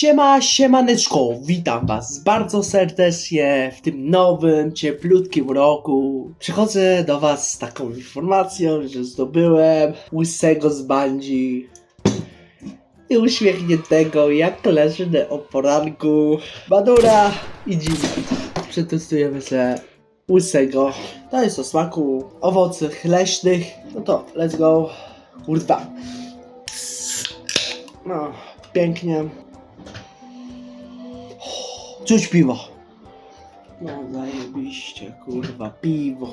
Siema, siemaneczko, witam was bardzo serdecznie w tym nowym, cieplutkim roku. Przychodzę do was z taką informacją, że zdobyłem łysego z bandzi i uśmiechniętego jak leży o poranku Badura i Dzima. Przetestujemy sobie łysego. To jest o smaku owoców leśnych. No to let's go. Kurwa. No, pięknie. Czuć piwo. No zajebiście, kurwa, piwo.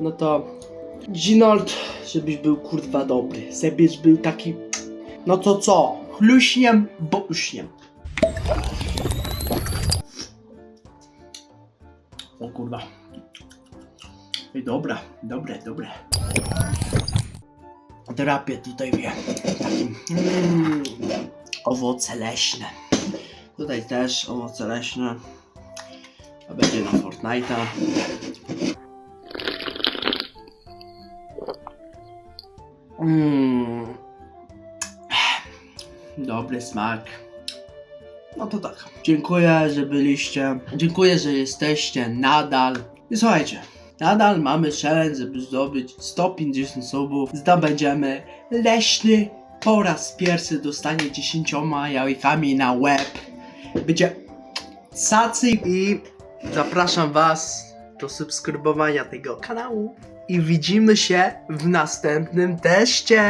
No to Ginold, żebyś był kurwa dobry, żebyś był taki, no to co, chluśniem, bo uśniem. O kurwa. Ej, dobra, dobre, dobre. Drapie tutaj wie. Takim, mm, owoce leśne. Tutaj też owoce leśne. A będzie na Fortnite'a. Mm. Dobry smak. No to tak. Dziękuję, że byliście. Dziękuję, że jesteście nadal. I słuchajcie, nadal mamy challenge, żeby zdobyć 150 subów. Zdobędziemy leśny po raz pierwszy dostanie 10 jajkami na łeb. Będzie sacy i zapraszam was do subskrybowania tego kanału. I widzimy się w następnym teście.